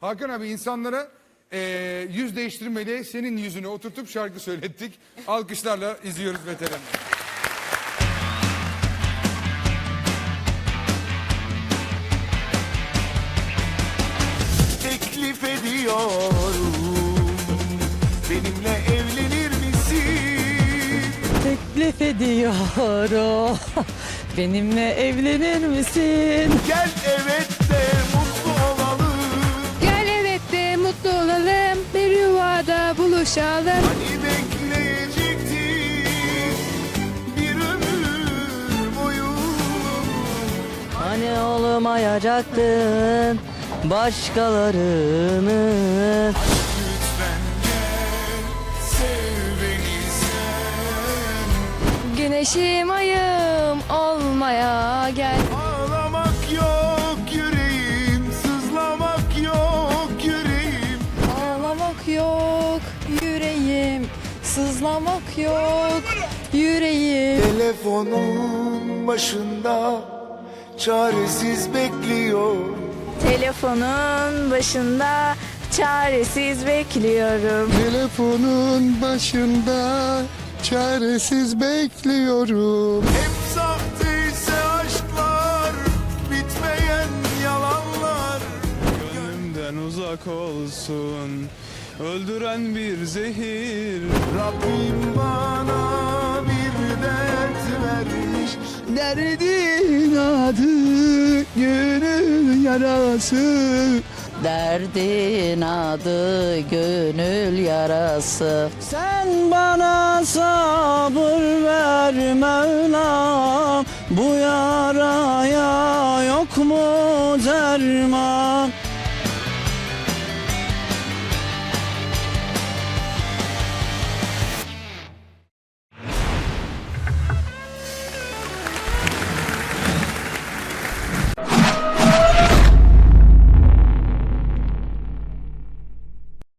Hakan abi insanlara eee, yüz değiştirmeli senin yüzünü oturtup şarkı söylettik. Alkışlarla izliyoruz veteranı. teklif ediyorum Benimle evlenir misin? Teklif ediyorum. Benimle evlenir misin? Gel evet buluşalım Hani bekleyecektik bir ömür boyu? Hani olmayacaktın başkalarını? Lütfen gel sev beni sen. Güneşim ayım olmaya gel Sızlamak yok. Yüreğim. Telefonun başında çaresiz bekliyor. Telefonun başında çaresiz bekliyorum. Telefonun başında çaresiz bekliyorum. Hep sahteyse aşklar Bitmeyen yalanlar. Gönlümden uzak olsun Öldüren bir zehir. Rabbim bana bir dert vermiş. Derdin adı gönül yarası. Derdin adı gönül yarası. Sen bana sabır ver Mevlam. Bu yaraya yok mu derman